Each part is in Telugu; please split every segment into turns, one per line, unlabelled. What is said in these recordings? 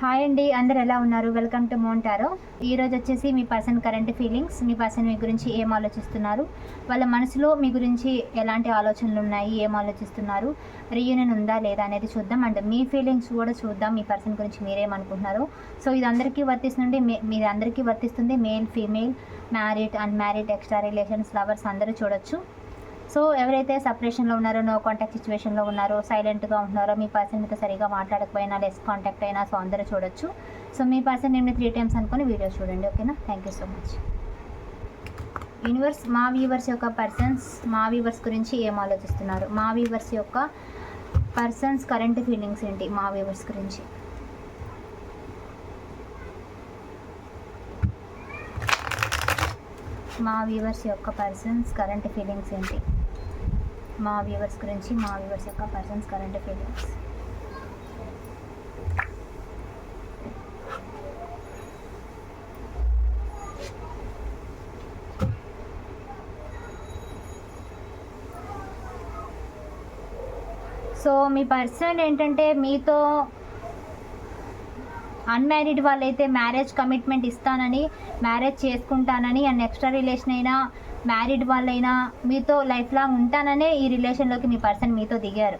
హాయ్ అండి అందరు ఎలా ఉన్నారు? వెల్కమ్ టు మోంటారో ఈ రోజు వచ్చేసి మీ పర్సన్ కరెంట్ ఫీలింగ్స్ మీ పర్సన్ మీ గురించి ఏం ఆలోచిస్తున్నారు? వాళ్ళ మనసులో మీ గురించి ఎలాంటి ఆలోచనలు ఉన్నాయి? ఏం ఆలోచిస్తున్నారు? రీయూనియన్ ఉందా లేదా అనేది చూద్దాం. అండ్ మీ ఫీలింగ్స్ కూడా చూద్దాం మీ పర్సన్ గురించి మీరేమనుకుంటున్నారు సో ఇది అందరికీ వర్తిస్తుంది మీ అందరికీ వర్తిస్తుంది. Male female married unmarried extra relations lovers అందరూ చూడొచ్చు. సో ఎవరైతే సపరేషన్లో ఉన్నారో నో కాంటాక్ట్ సిచ్యువేషన్లో ఉన్నారో సైలెంట్గా ఉంటున్నారో మీ పర్సన్ మీతో సరిగా మాట్లాడకపోయినా లెస్ కాంటాక్ట్ అయినా సో అందరూ చూడొచ్చు. సో మీ పర్సన్ నేను త్రీ టైమ్స్ అనుకుని వీడియో చూడండి ఓకేనా thank you so much universe మా వ్యూవర్స్ యొక్క పర్సన్స్ మా వ్యూవర్స్ గురించి ఏం ఆలోచిస్తున్నారు? మా వ్యూవర్స్ యొక్క పర్సన్స్ కరెంట్ ఫీలింగ్స్ ఏంటి? మా వ్యూవర్స్ గురించి. మా వ్యూవర్స్ యొక్క పర్సన్స్ కరెంట్ ఫీలింగ్స్ ఏంటి? మా వ్యూవర్స్ గురించి మా వ్యూవర్స్ యొక్క పర్సన్స్ కరెంట్ ఫీలింగ్స్. సో మీ పర్సన్ ఏంటంటే మీతో అన్మ్యారీడ్ వాళ్ళైతే మ్యారేజ్ కమిట్మెంట్ ఇస్తానని మ్యారేజ్ చేసుకుంటానని అండ్ ఎక్స్ట్రా రిలేషన్ అయినా మ్యారీడ్ వాళ్ళైనా మీతో లైఫ్ లాంగ్ ఉంటాననే ఈ రిలేషన్లోకి మీ పర్సన్ మీతో దిగారు.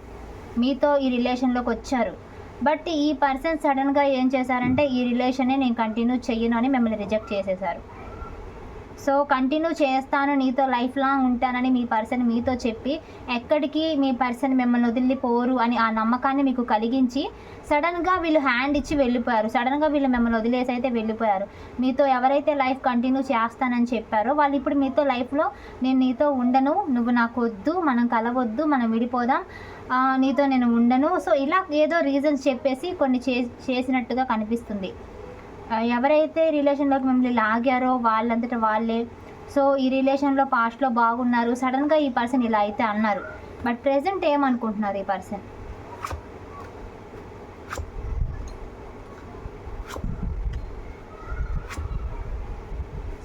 మీతో ఈ రిలేషన్లోకి వచ్చారు. బట్ ఈ పర్సన్ సడన్గా ఏం చేశారంటే ఈ రిలేషనే నేను కంటిన్యూ చెయ్యను అని మిమ్మల్ని రిజెక్ట్ చేసేశారు సో కంటిన్యూ చేస్తాను నీతో లైఫ్ లాంగ్ ఉంటానని మీ పర్సన్ మీతో చెప్పి ఎక్కడికి మీ పర్సన్ మిమ్మల్ని వదిలిపోరు అని ఆ నమ్మకాన్ని మీకు కలిగించి సడన్గా వీళ్ళు హ్యాండ్ ఇచ్చి వెళ్ళిపోయారు. సడన్గా వీళ్ళు మిమ్మల్ని వదిలేసి అయితే వెళ్ళిపోయారు. మీతో ఎవరైతే లైఫ్ కంటిన్యూ చేస్తానని చెప్పారో వాళ్ళు ఇప్పుడు మీతో లైఫ్లో నేను నీతో ఉండను నువ్వు నాకు వద్దు మనం కలవద్దు మనం విడిపోదాం నీతో నేను ఉండను. సో ఇలా ఏదో రీజన్స్ చెప్పేసి కొన్ని చే చేసినట్టుగా కనిపిస్తుంది. ఎవరైతే రిలేషన్లోకి మిమ్మల్ని లాగారో వాళ్ళంతటా వాళ్ళే. సో ఈ రిలేషన్లో పాస్ట్లో బాగున్నారు. సడన్గా ఈ పర్సన్ ఇలా అయితే అన్నారు. బట్ ప్రెసెంట్ ఏమనుకుంటున్నారు ఈ పర్సన్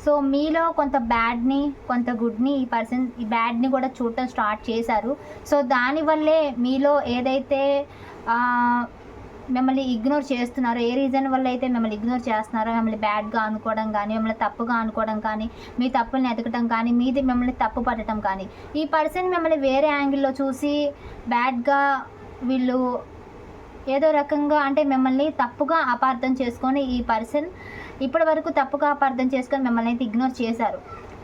సో మీలో కొంత బ్యాడ్ని కొంత గుడ్ని ఈ పర్సన్ ఈ బ్యాడ్ని కూడా చూడటం స్టార్ట్ చేశారు. సో దానివల్లే మీలో ఏదైతే మిమ్మల్ని ఇగ్నోర్ చేస్తున్నారో. ఏ రీజన్ వల్ల అయితే మిమ్మల్ని ఇగ్నోర్ చేస్తున్నారో మిమ్మల్ని బ్యాడ్గా అనుకోవడం కానీ మిమ్మల్ని తప్పుగా అనుకోవడం కానీ మీ తప్పుల్ని ఎతకడం కానీ మీది మిమ్మల్ని తప్పు పట్టడం కానీ ఈ పర్సన్ మిమ్మల్ని వేరే యాంగిల్లో చూసి బ్యాడ్గా వీళ్ళు ఏదో రకంగా అంటే మిమ్మల్ని తప్పుగా అపార్థం చేసుకొని ఈ పర్సన్ ఇప్పటి వరకు తప్పుగా అపార్థం చేసుకొని మిమ్మల్ని అయితే ఇగ్నోర్ చేశారు.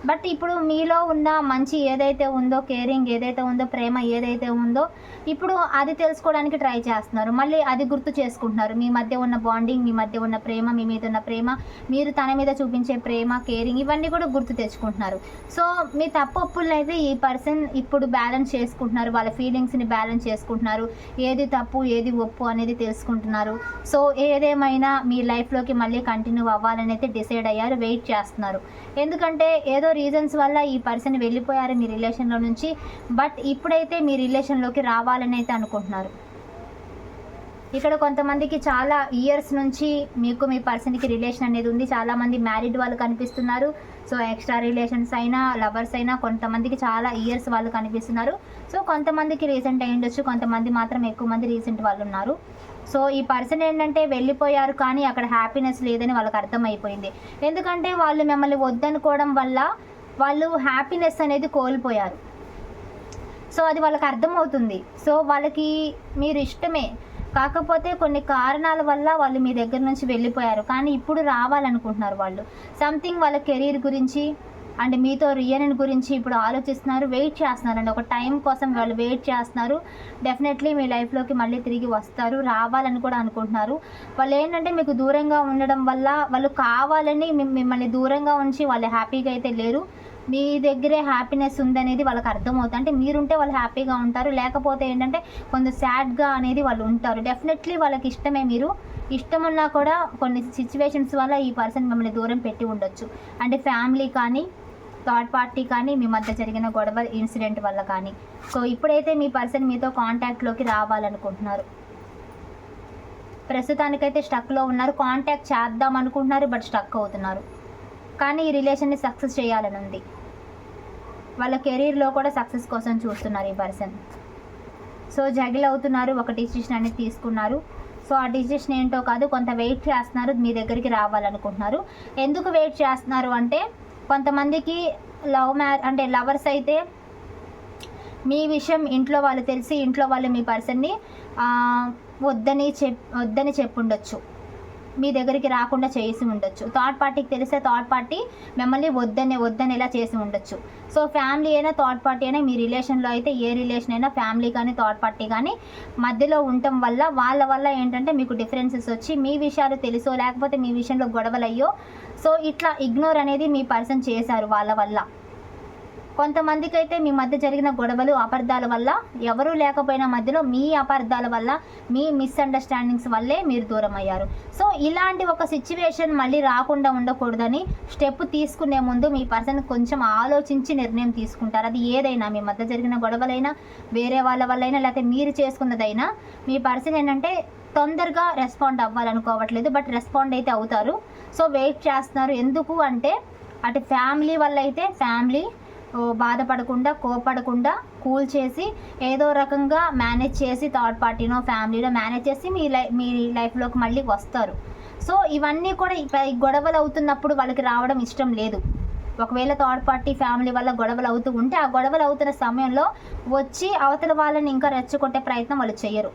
బట్ ఇప్పుడు మీలో ఉన్న మంచి ఏదైతే ఉందో కేరింగ్ ఏదైతే ఉందో ప్రేమ ఏదైతే ఉందో ఇప్పుడు అది తెలుసుకోవడానికి ట్రై చేస్తున్నారు. మళ్ళీ అది గుర్తు చేసుకుంటున్నారు. మీ మధ్య ఉన్న బాండింగ్ మీ మధ్య ఉన్న ప్రేమ మీ మీద ఉన్న ప్రేమ మీరు తన మీద చూపించే ప్రేమ కేరింగ్ ఇవన్నీ కూడా గుర్తు తెచ్చుకుంటున్నారు. సో మీ తప్పు అయితే ఈ పర్సన్ ఇప్పుడు బ్యాలెన్స్ చేసుకుంటున్నారు. వాళ్ళ ఫీలింగ్స్ని బ్యాలెన్స్ చేసుకుంటున్నారు. ఏది తప్పు ఏది ఒప్పు అనేది తెలుసుకుంటున్నారు. సో ఏదేమైనా మీ లైఫ్లోకి మళ్ళీ కంటిన్యూ అవ్వాలని అయితే డిసైడ్ అయ్యారు వెయిట్ చేస్తున్నారు. ఎందుకంటే ఏదో రీజన్స్ వల్ల ఈ పర్సన్ వెళ్ళిపోయారు మీ రిలేషన్లో నుంచి బట్ ఇప్పుడైతే మీ రిలేషన్లోకి రావాలని అయితే అనుకుంటున్నారు. ఇక్కడ కొంతమందికి చాలా ఇయర్స్ నుంచి మీకు మీ పర్సన్కి రిలేషన్ అనేది ఉంది. చాలామంది మ్యారీడ్ వాళ్ళు కనిపిస్తున్నారు. సో ఎక్స్ట్రా రిలేషన్స్ అయినా లవర్స్ అయినా కొంతమందికి చాలా ఇయర్స్ వాళ్ళు కనిపిస్తున్నారు. సో కొంతమందికి రీసెంట్ అయ్యి ఉండొచ్చు కొంతమంది మాత్రం ఎక్కువ మంది రీసెంట్ వాళ్ళు ఉన్నారు. సో ఈ పర్సన్ ఏంటంటే వెళ్ళిపోయారు కానీ అక్కడ హ్యాపీనెస్ లేదని వాళ్ళకి అర్థమైపోయింది. ఎందుకంటే వాళ్ళు మిమ్మల్ని వద్దనుకోవడం వల్ల వాళ్ళు హ్యాపీనెస్ అనేది కోల్పోయారు. సో అది వాళ్ళకి అర్థమవుతుంది. సో వాళ్ళకి మీరు ఇష్టమే. కాకపోతే కొన్ని కారణాల వల్ల వాళ్ళు మీ దగ్గర నుంచి వెళ్ళిపోయారు. కానీ ఇప్పుడు రావాలనుకుంటున్నారు వాళ్ళు. సంథింగ్ వాళ్ళ కెరీర్ గురించి అండ్ మీతో రియన్ గురించి ఇప్పుడు ఆలోచిస్తున్నారు వెయిట్ చేస్తున్నారు అండి ఒక టైం కోసం వాళ్ళు వెయిట్ చేస్తున్నారు. డెఫినెట్లీ మీ లైఫ్లోకి మళ్ళీ తిరిగి వస్తారు రావాలని కూడా అనుకుంటున్నారు. వాళ్ళు ఏంటంటే మీకు దూరంగా ఉండడం వల్ల వాళ్ళు కావాలని మిమ్మల్ని దూరంగా ఉంచి వాళ్ళు హ్యాపీగా అయితే లేరు. మీ దగ్గరే హ్యాపీనెస్ ఉందనేది వాళ్ళకి అర్థమవుతుంది. అంటే మీరుంటే వాళ్ళు హ్యాపీగా ఉంటారు. లేకపోతే ఏంటంటే కొంచెం సాడ్గా అనేది వాళ్ళు ఉంటారు. డెఫినెట్లీ వాళ్ళకి ఇష్టమే మీరు. ఇష్టం ఉన్నా కూడా కొన్ని సిచ్యువేషన్స్ వల్ల ఈ పర్సన్ మిమ్మల్ని దూరం పెట్టి ఉండొచ్చు. అంటే ఫ్యామిలీ కానీ థర్డ్ పార్టీ కానీ మీ మధ్య జరిగిన గొడవ ఇన్సిడెంట్ వల్ల కానీ. సో ఇప్పుడైతే మీ పర్సన్ మీతో కాంటాక్ట్లోకి రావాలనుకుంటున్నారు. ప్రస్తుతానికైతే స్టక్లో ఉన్నారు. కాంటాక్ట్ చేద్దాం అనుకుంటున్నారు బట్ స్టక్ అవుతున్నారు. కానీ ఈ రిలేషన్ని సక్సెస్ చేయాలని ఉంది. వాళ్ళ కెరీర్లో కూడా సక్సెస్ కోసం చూస్తున్నారు ఈ పర్సన్. సో జగిల్ అవుతున్నారు ఒక డిసిషన్ అనేది తీసుకున్నారు. సో ఆ డిసిషన్ ఏంటో కాదు కొంత వెయిట్ చేస్తున్నారు మీ దగ్గరికి రావాలనుకుంటున్నారు. ఎందుకు వెయిట్ చేస్తున్నారు అంటే కొంతమందికి లవ్ మ్యారే అంటే లవర్స్ అయితే మీ విషయం ఇంట్లో వాళ్ళు తెలిసి ఇంట్లో వాళ్ళు మీ పర్సన్ని వద్దని చెప్ వద్దని చెప్పుండొచ్చు. మీ దగ్గరికి రాకుండా చేసి ఉండొచ్చు. థర్డ్ పార్టీకి తెలిస్తే థర్డ్ పార్టీ మిమ్మల్ని వద్దనే వద్దని ఇలా చేసి ఉండొచ్చు. సో ఫ్యామిలీ అయినా థర్డ్ పార్టీ అయినా మీ రిలేషన్లో అయితే ఏ రిలేషన్ అయినా ఫ్యామిలీ కానీ థర్డ్ పార్టీ కానీ మధ్యలో ఉండటం వల్ల వాళ్ళ వల్ల ఏంటంటే మీకు డిఫరెన్సెస్ వచ్చి మీ విషయాలు తెలుసో లేకపోతే మీ విషయంలో గొడవలు అయ్యో సో ఇట్లా ఇగ్నోర్ అనేది మీ పర్సన్ చేశారు వాళ్ళ వల్ల. కొంతమందికి అయితే మీ మధ్య జరిగిన గొడవలు అపార్థాల వల్ల ఎవరూ లేకపోయినా మధ్యలో మీ అపార్థాల వల్ల మీ మిస్అండర్స్టాండింగ్స్ వల్లే మీరు దూరం అయ్యారు సో ఇలాంటి ఒక సిచ్యువేషన్ మళ్ళీ రాకుండా ఉండకూడదని స్టెప్ తీసుకునే ముందు మీ పర్సన్ కొంచెం ఆలోచించి నిర్ణయం తీసుకుంటారు. అది ఏదైనా మీ మధ్య జరిగిన గొడవలైనా వేరే వాళ్ళ వల్లైనా లేకపోతే మీరు చేసుకున్నదైనా మీ పర్సన్ ఏంటంటే తొందరగా రెస్పాండ్ అవ్వాలనుకోవట్లేదు బట్ రెస్పాండ్ అయితే అవుతారు. సో వెయిట్ చేస్తున్నారు. ఎందుకు అంటే అటు ఫ్యామిలీ వల్ల అయితే ఫ్యామిలీ బాధపడకుండా కోపడకుండా కూల్ చేసి ఏదో రకంగా మేనేజ్ చేసి థర్డ్ పార్టీనో ఫ్యామిలీనో మేనేజ్ చేసి మీ లై మీ లైఫ్లోకి మళ్ళీ వస్తారు. సో ఇవన్నీ కూడా గొడవలు అవుతున్నప్పుడు వాళ్ళకి రావడం ఇష్టం లేదు. ఒకవేళ థర్డ్ పార్టీ ఫ్యామిలీ వల్ల గొడవలు అవుతూ ఉంటే ఆ గొడవలు అవుతున్న సమయంలో వచ్చి అవతల వాళ్ళని ఇంకా రెచ్చగొట్టే ప్రయత్నం వాళ్ళు చేయరు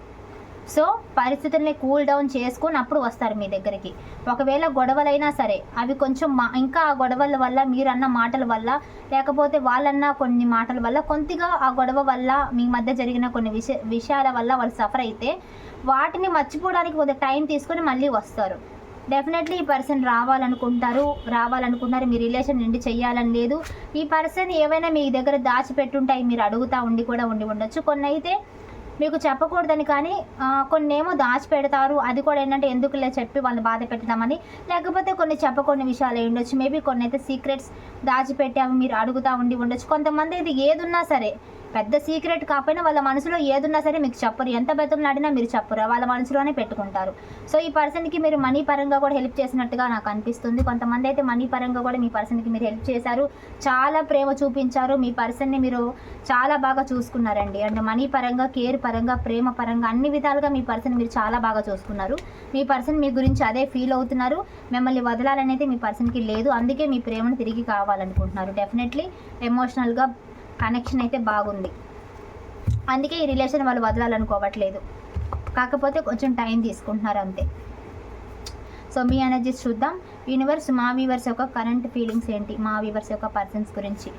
సో పరిస్థితుల్ని కూల్ డౌన్ చేసుకుని అప్పుడు వస్తారు మీ దగ్గరికి. ఒకవేళ గొడవలైనా సరే అవి కొంచెం మా ఇంకా ఆ గొడవల వల్ల మీరు అన్న మాటల వల్ల లేకపోతే వాళ్ళన్న కొన్ని మాటల వల్ల కొద్దిగా ఆ గొడవ వల్ల మీ మధ్య జరిగిన కొన్ని విష విషయాల వల్ల వాళ్ళు సఫర్ అయితే వాటిని మర్చిపోవడానికి కొద్దిగా టైం తీసుకొని మళ్ళీ వస్తారు. డెఫినెట్లీ ఈ పర్సన్ రావాలనుకుంటారు రావాలనుకుంటారు మీ రిలేషన్ నుండి చేయాలని లేదు. ఈ పర్సన్ ఏవైనా మీ దగ్గర దాచిపెట్టుంటాయి మీరు అడుగుతా ఉండి కూడా ఉండి ఉండొచ్చు. కొన్ని అయితే మీకు చెప్పకూడదని కానీ కొన్ని ఏమో దాచిపెడతారు. అది కూడా ఏంటంటే ఎందుకులే చెప్పి వాళ్ళని బాధ పెడతామని లేకపోతే కొన్ని చెప్పకొన్ని విషయాలు అయి ఉండొచ్చు. మేబీ కొన్ని అయితే సీక్రెట్స్ దాచిపెట్టి అవి మీరు అడుగుతూ ఉండి ఉండొచ్చు. కొంతమంది ఇది ఏదున్నా సరే పెద్ద సీక్రెట్ కాకపోయినా వాళ్ళ మనసులో ఏదున్నా సరే మీకు చెప్పరు. ఎంత నాడినా మీరు చెప్పరు. వాళ్ళ మనసులోనే పెట్టుకుంటారు. సో ఈ పర్సన్కి మీరు మనీ పరంగా కూడా హెల్ప్ చేసినట్టుగా నాకు అనిపిస్తుంది. కొంతమంది అయితే మనీ పరంగా కూడా మీ పర్సన్కి మీరు హెల్ప్ చేశారు. చాలా ప్రేమ చూపించారు. మీ పర్సన్ని మీరు చాలా బాగా చూసుకున్నారండి. అంటే మనీ పరంగా కేర్ పరంగా పరంగా ప్రేమ పరంగా అన్ని విధాలుగా మీ పర్సన్ మీరు చాలా బాగా చూసుకున్నారు. మీ పర్సన్ మీ గురించి అదే ఫీల్ అవుతున్నారు. మిమ్మల్ని వదలాలని అయితే మీ పర్సన్కి లేదు. అందుకే మీ ప్రేమను తిరిగి కావాలనుకుంటున్నారు. డెఫినెట్లీ ఎమోషనల్గా కనెక్షన్ అయితే బాగుంది. అందుకే ఈ రిలేషన్ వాళ్ళు వదలాలనుకోవట్లేదు. కాకపోతే కొంచెం టైం తీసుకుంటున్నారు అంతే. సో మీ ఎనర్జీస్ చూద్దాం. యూనివర్స్ మా వీవర్స్ యొక్క కరెంట్ ఫీలింగ్స్ ఏంటి? మా వీవర్స్ యొక్క పర్సన్స్ గురించి.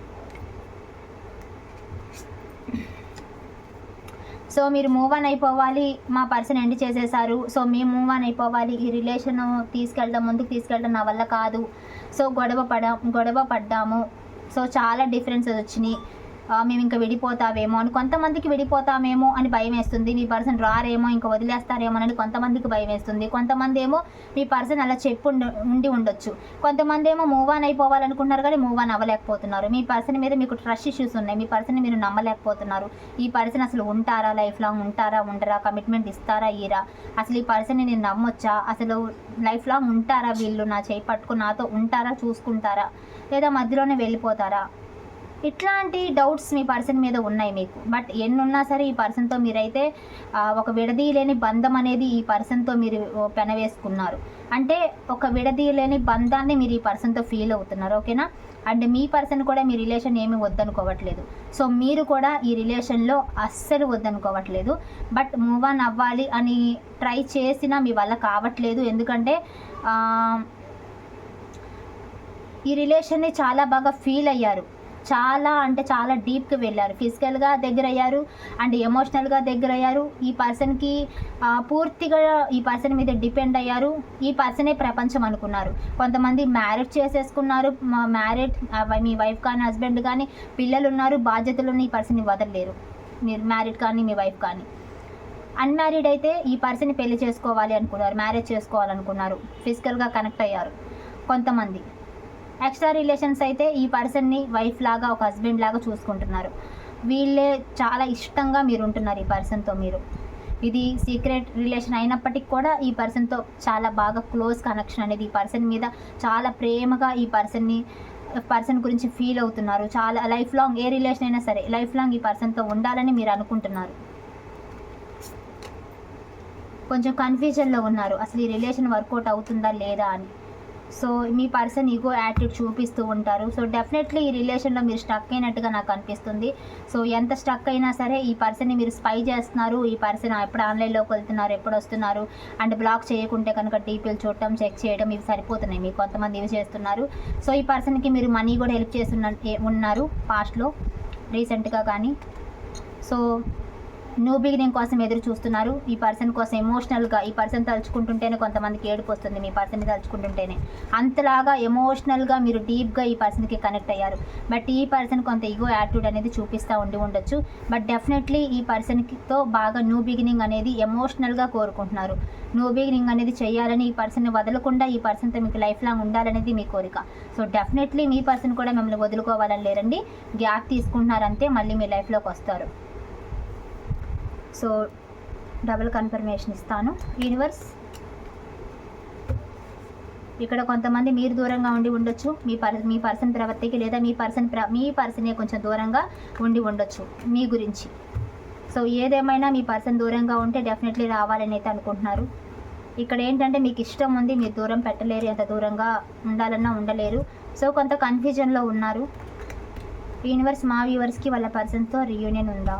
సో మీరు మూవ్ ఆన్ అయిపోవాలి మా పర్సన్ ఎండ్ చేసేసారు. సో మేము మూవ్ ఆన్ అయిపోవాలి ఈ రిలేషన్ తీసుకెళ్దాం ముందుకు తీసుకెళ్ళడం నా వల్ల కాదు. సో గొడవ పడ గొడవ పడ్డాము. సో చాలా డిఫరెన్సెస్ వచ్చినాయి. మేము ఇంకా విడిపోతావేమో అని కొంతమందికి విడిపోతామేమో అని భయం వేస్తుంది. మీ పర్సన్ రారేమో ఇంకా వదిలేస్తారేమో అని కొంతమందికి భయం వేస్తుంది. కొంతమంది ఏమో మీ పర్సన్ అలా చెప్పు ఉండి ఉండొచ్చు. కొంతమంది ఏమో మూవ్ ఆన్ అయిపోవాలనుకుంటున్నారు కానీ మూవ్ ఆన్ అవ్వలేకపోతున్నారు. మీ పర్సన్ మీద మీకు ట్రస్ట్ ఇష్యూస్ ఉన్నాయి. మీ పర్సన్ మీరు నమ్మలేకపోతున్నారు. ఈ పర్సన్ అసలు ఉంటారా? లైఫ్ లాంగ్ ఉంటారా? ఉండరా? కమిట్మెంట్ ఇస్తారా? ఈరా అసలు ఈ పర్సన్ని నేను నమ్మొచ్చా? అసలు లైఫ్ లాంగ్ ఉంటారా వీళ్ళు? నా చేయి పట్టుకుని నాతో ఉంటారా? చూసుకుంటారా? లేదా మధ్యలోనే వెళ్ళిపోతారా? ఇట్లాంటి డౌట్స్ మీ పర్సన్ మీద ఉన్నాయి మీకు. బట్ ఎన్నున్నా సరే ఈ పర్సన్తో మీరైతే ఒక విడదీయలేని బంధం అనేది ఈ పర్సన్తో మీరు ఓ, పెనవేసుకున్నారు. అంటే ఒక విడదీయలేని బంధాన్ని మీరు ఈ పర్సన్తో ఫీల్ అవుతున్నారు ఓకేనా అండ్ మీ పర్సన్ కూడా మీ రిలేషన్ ఏమీ వద్దనుకోవట్లేదు. సో మీరు కూడా ఈ రిలేషన్లో అస్సలు వద్దనుకోవట్లేదు. బట్ మూవ్ ఆన్ అవ్వాలి అని ట్రై చేసినా మీ వల్ల కావట్లేదు. ఎందుకంటే ఈ రిలేషన్ని చాలా బాగా ఫీల్ అయ్యారు. చాలా అంటే చాలా డీప్గా వెళ్ళారు. ఫిజికల్గా దగ్గర అయ్యారు అండ్ ఎమోషనల్గా దగ్గర అయ్యారు ఈ పర్సన్కి పూర్తిగా ఈ పర్సన్ మీద డిపెండ్ అయ్యారు. ఈ పర్సనే ప్రపంచం అనుకున్నారు. కొంతమంది మ్యారేజ్ చేసేసుకున్నారు. మ్యారేడ్ మీ వైఫ్ కానీ హస్బెండ్ కానీ పిల్లలు ఉన్నారు. బాధ్యతలు ఉన్న ఈ పర్సన్ని వదలలేరు. మీరు మ్యారీడ్ కానీ మీ వైఫ్ కానీ. అన్మ్యారీడ్ అయితే ఈ పర్సన్ని పెళ్ళి చేసుకోవాలి అనుకున్నారు. మ్యారేజ్ చేసుకోవాలనుకున్నారు. ఫిజికల్గా కనెక్ట్ అయ్యారు. కొంతమంది. ఎక్స్ట్రా రిలేషన్స్ అయితే ఈ పర్సన్ని వైఫ్ లాగా ఒక హస్బెండ్ లాగా చూసుకుంటున్నారు. వీళ్ళే చాలా ఇష్టంగా మీరు ఉంటున్నారు ఈ పర్సన్తో మీరు. ఇది సీక్రెట్ రిలేషన్ అయినప్పటికీ కూడా ఈ పర్సన్తో చాలా బాగా క్లోజ్ కనెక్షన్ అనేది ఈ పర్సన్ మీద చాలా ప్రేమగా ఈ పర్సన్ని పర్సన్ గురించి ఫీల్ అవుతున్నారు. చాలా లైఫ్ లాంగ్ ఏ రిలేషన్ అయినా సరే లైఫ్ లాంగ్ ఈ పర్సన్తో ఉండాలని మీరు అనుకుంటున్నారు. కొంచెం కన్ఫ్యూజన్లో ఉన్నారు. అసలు ఈ రిలేషన్ వర్కౌట్ అవుతుందా లేదా అని. సో మీ పర్సన్ ఈగో యాటిట్యూడ్ చూపిస్తూ ఉంటారు. సో డెఫినెట్లీ ఈ రిలేషన్లో మీరు స్టక్ అయినట్టుగా నాకు అనిపిస్తుంది. సో ఎంత స్టక్ అయినా సరే ఈ పర్సన్ని మీరు స్పై చేస్తున్నారు. ఈ పర్సన్ ఎప్పుడు ఆన్లైన్లోకి వెళ్తున్నారు ఎప్పుడు వస్తున్నారు అండ్ బ్లాక్ చేయకుంటే కనుక డీపీలు చూడటం చెక్ చేయడం ఇవి సరిపోతున్నాయి. మీకు కొంతమంది ఇవి చేస్తున్నారు. సో ఈ పర్సన్కి మీరు మనీ కూడా హెల్ప్ చేస్తున్న ఉన్నారు పాస్ట్లో రీసెంట్గా కానీ. సో న్యూ బిగినింగ్ కోసం ఎదురు చూస్తున్నారు. ఈ పర్సన్ కోసం ఎమోషనల్గా ఈ పర్సన్ తలుచుకుంటుంటేనే కొంతమందికి ఏడుపు వస్తుంది. మీ పర్సన్ని తలుచుకుంటుంటేనే. అంతలాగా ఎమోషనల్గా మీరు డీప్గా ఈ పర్సన్కి కనెక్ట్ అయ్యారు. బట్ ఈ పర్సన్ కొంత ఈగో యాటిట్యూడ్ అనేది చూపిస్తూ ఉండి ఉండొచ్చు. బట్ డెఫినెట్లీ ఈ పర్సన్తో బాగా న్యూ బిగినింగ్ అనేది ఎమోషనల్గా కోరుకుంటున్నారు. న్యూ బిగినింగ్ అనేది చేయాలని ఈ పర్సన్ని వదలకుండా ఈ పర్సన్తో మీకు లైఫ్ లాంగ్ ఉండాలనేది మీ కోరిక. సో డెఫినెట్లీ మీ పర్సన్ కూడా మిమ్మల్ని వదులుకోవాలని లేరండి. గ్యాప్ తీసుకుంటున్నారంటే మళ్ళీ మీ లైఫ్లోకి వస్తారు. సో డబుల్ కన్ఫర్మేషన్ ఇస్తాను. యూనివర్స్ ఇక్కడ కొంతమంది మీరు దూరంగా ఉండి ఉండొచ్చు. మీ పర్ మీ పర్సన్ ప్రవర్తికి లేదా మీ పర్సన్ ప్ర మీ పర్సనే కొంచెం దూరంగా ఉండి ఉండొచ్చు మీ గురించి. సో ఏదేమైనా మీ పర్సన్ దూరంగా ఉంటే డెఫినెట్లీ రావాలని అయితే అనుకుంటున్నారు. ఇక్కడ ఏంటంటే మీకు ఇష్టం ఉంది మీరు దూరం పెట్టలేరు ఎంత దూరంగా ఉండాలన్నా ఉండలేరు. సో కొంత కన్ఫ్యూజన్లో ఉన్నారు. యూనివర్స్ మా వ్యూవర్స్కి వాళ్ళ పర్సన్తో రియూనియన్ ఉందా?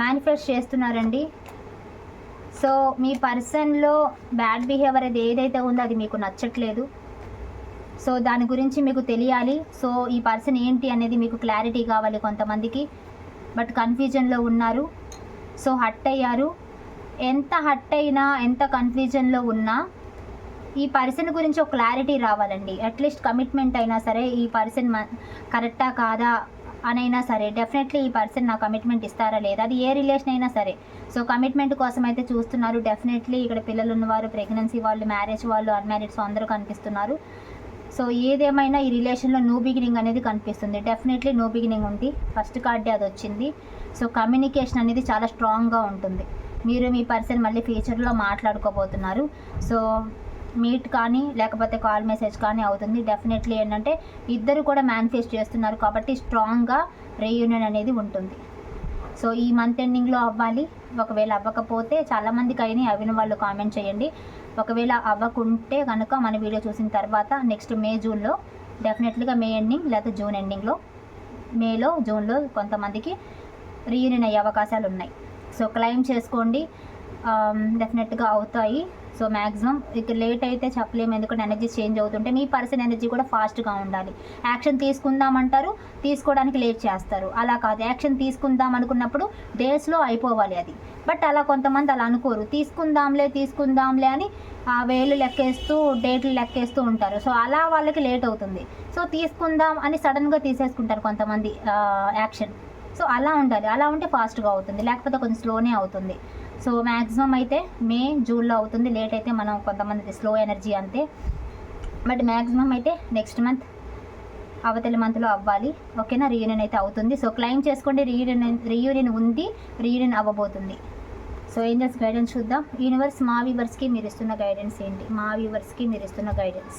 మేనిఫెస్ట్ చేస్తున్నారండి. సో మీ పర్సన్లో బ్యాడ్ బిహేవియర్ అది ఏదైతే ఉందో అది మీకు నచ్చట్లేదు. సో దాని గురించి మీకు తెలియాలి. సో ఈ పర్సన్ ఏంటి అనేది మీకు క్లారిటీ కావాలి కొంతమందికి. బట్ కన్ఫ్యూజన్లో ఉన్నారు. సో హట్ అయ్యారు. ఎంత హట్ అయినా ఎంత కన్ఫ్యూజన్లో ఉన్నా ఈ పర్సన్ గురించి ఒక క్లారిటీ రావాలండి. అట్లీస్ట్ కమిట్మెంట్ అయినా సరే ఈ పర్సన్ కరెక్టా కాదా అనైనా సరే డెఫినెట్లీ ఈ పర్సన్ నా కమిట్మెంట్ ఇస్తారా లేదా? అది ఏ రిలేషన్ అయినా సరే. సో కమిట్మెంట్ కోసం అయితే చూస్తున్నారు. డెఫినెట్లీ ఇక్కడ పిల్లలు ఉన్నవారు ప్రెగ్నెన్సీ వాళ్ళు మ్యారేజ్ వాళ్ళు అన్మ్యారీడ్స్ అందరూ కనిపిస్తున్నారు. సో ఏదేమైనా ఈ రిలేషన్లో నో బిగినింగ్ అనేది కనిపిస్తుంది. డెఫినెట్లీ నో బిగినింగ్ ఉంది. ఫస్ట్ కార్డే అది వచ్చింది. సో కమ్యూనికేషన్ అనేది చాలా స్ట్రాంగ్గా ఉంటుంది. మీరు మీ పర్సన్ మళ్ళీ ఫ్యూచర్లో మాట్లాడుకోబోతున్నారు. సో మీట్ కానీ లేకపోతే కాల్ మెసేజ్ కానీ అవుతుంది. డెఫినెట్లీ ఏంటంటే ఇద్దరు కూడా మేనిఫెస్ట్ చేస్తున్నారు కాబట్టి స్ట్రాంగ్గా రీయూనియన్ అనేది ఉంటుంది. సో ఈ మంత్ ఎండింగ్లో అవ్వాలి. ఒకవేళ అవ్వకపోతే చాలామందికి అయినాయి. అవిన వాళ్ళు కామెంట్ చేయండి. ఒకవేళ అవ్వకుంటే కనుక మన వీడియో చూసిన తర్వాత నెక్స్ట్ మే జూన్లో డెఫినెట్లీగా మే ఎండింగ్ లేకపోతే జూన్ ఎండింగ్లో మేలో జూన్లో కొంతమందికి రీయూనియన్ అయ్యే అవకాశాలు ఉన్నాయి. సో క్లైమ్ చేసుకోండి. Um, డెఫినెట్గా అవుతాయి. సో మ్యాక్సిమం ఇక లేట్ అయితే చెప్పలేము. ఎందుకంటే ఎనర్జీ చేంజ్ అవుతుంటే మీ పర్సన్ ఎనర్జీ కూడా ఫాస్ట్గా ఉండాలి. యాక్షన్ తీసుకుందామంటారు తీసుకోవడానికి లేట్ చేస్తారు. అలా కాదు. యాక్షన్ తీసుకుందాం అనుకున్నప్పుడు డేస్లో అయిపోవాలి అది. బట్ అలా కొంతమంది అలా అనుకోరు. తీసుకుందాంలే తీసుకుందాంలే అని ఆ వేలు లెక్కేస్తూ డేట్లు లెక్కేస్తూ ఉంటారు. సో అలా వాళ్ళకి లేట్ అవుతుంది. సో తీసుకుందాం అని సడన్గా తీసేసుకుంటారు కొంతమంది యాక్షన్ సో అలా ఉండాలి. అలా ఉంటే ఫాస్ట్గా అవుతుంది. లేకపోతే కొంచెం స్లోనే అవుతుంది. సో మ్యాక్సిమం అయితే మే జూన్లో అవుతుంది. లేట్ అయితే మనం కొంతమంది స్లో ఎనర్జీ అంతే. బట్ మ్యాక్సిమం అయితే నెక్స్ట్ మంత్ అవతలి మంత్లో అవ్వాలి. ఓకేనా రీయూనియన్ అయితే అవుతుంది. సో క్లైమ్ చేసుకోండి. రీయూనియన్ రీయూనియన్ ఉంది. రీయూనియన్ అవ్వబోతుంది. సో ఏంజల్స్ గైడెన్స్ చూద్దాం. యూనివర్స్ మా వ్యూవర్స్కి మీరు ఇస్తున్న గైడెన్స్ ఏంటి? మా వ్యూవర్స్కి మీరు ఇస్తున్న గైడెన్స్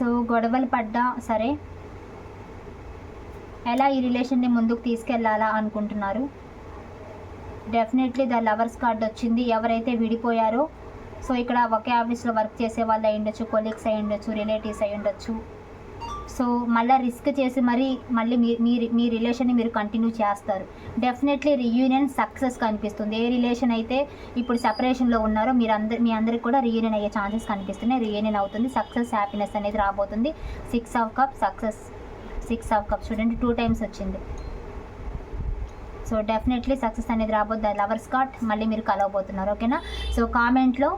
సో గొడవలు పడ్డా సరే. ఎలా ఈ రిలేషన్ని ముందుకు తీసుకెళ్ళాలా అనుకుంటున్నారు? డెఫినెట్లీ ద లవర్స్ కార్డ్ వచ్చింది. ఎవరైతే విడిపోయారో సో ఇక్కడ ఒకే ఆఫీస్లో వర్క్ చేసే వాళ్ళు అయి ఉండొచ్చు కొలీగ్స్ అయి ఉండొచ్చు రిలేటివ్స్ అయి ఉండొచ్చు సో మళ్ళీ రిస్క్ చేసి మరీ మళ్ళీ మీ మీ మీ రిలేషన్ని మీరు కంటిన్యూ చేస్తారు. డెఫినెట్లీ రియూనియన్ సక్సెస్ కనిపిస్తుంది. ఏ రిలేషన్ అయితే ఇప్పుడు సెపరేషన్లో ఉన్నారో మీరు అందరు మీ అందరికి కూడా రీయూనియన్ అయ్యే ఛాన్సెస్ కనిపిస్తున్నాయి. రీయూనియన్ అవుతుంది. సక్సెస్ హ్యాపీనెస్ అనేది రాబోతుంది. Six of cup success six of cup చూడండి టూ టైమ్స్ వచ్చింది. సో డెఫినెట్లీ సక్సెస్ అనేది రాబోద్ది. లవర్స్ కాట్ మళ్ళీ మీరు కలవబోతున్నారు. ఓకేనా సో కామెంట్లో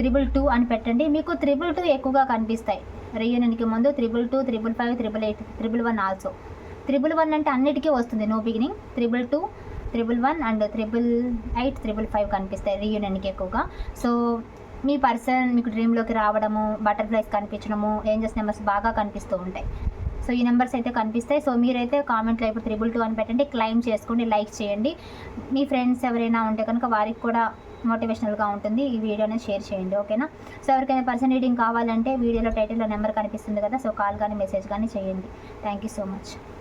త్రిబుల్ టూ అని పెట్టండి. మీకు త్రిబుల్ టూ ఎక్కువగా కనిపిస్తాయి. రీయూనియన్కి ముందు triple two triple five triple eight triple one also triple one అంటే అన్నిటికీ వస్తుంది no beginning triple two triple one and triple eight triple five కనిపిస్తాయి రీయూనియన్కి ఎక్కువగా. సో మీ పర్సన్ మీకు డ్రీమ్లోకి రావడము బటర్ఫ్లైస్ కనిపించడము ఏంజెస్ నెంబర్స్ బాగా కనిపిస్తూ ఉంటాయి. సో ఈ నెంబర్స్ అయితే కనిపిస్తాయి. సో మీరైతే కామెంట్లో ఇప్పుడు త్రిబుల్ టూ అని పెట్టండి. క్లైమ్ చేసుకోండి లైక్ చేయండి. మీ ఫ్రెండ్స్ ఎవరైనా ఉంటే కనుక వారికి కూడా మోటివేషనల్గా ఉంటుంది. ఈ వీడియోని షేర్ చేయండి ఓకేనా? సో ఎవరికైనా పర్సన్ రీడింగ్ కావాలంటే వీడియోలో టైటిల్లో నెంబర్ కనిపిస్తుంది కదా సో కాల్ కానీ మెసేజ్ కానీ చేయండి. Thank you so much.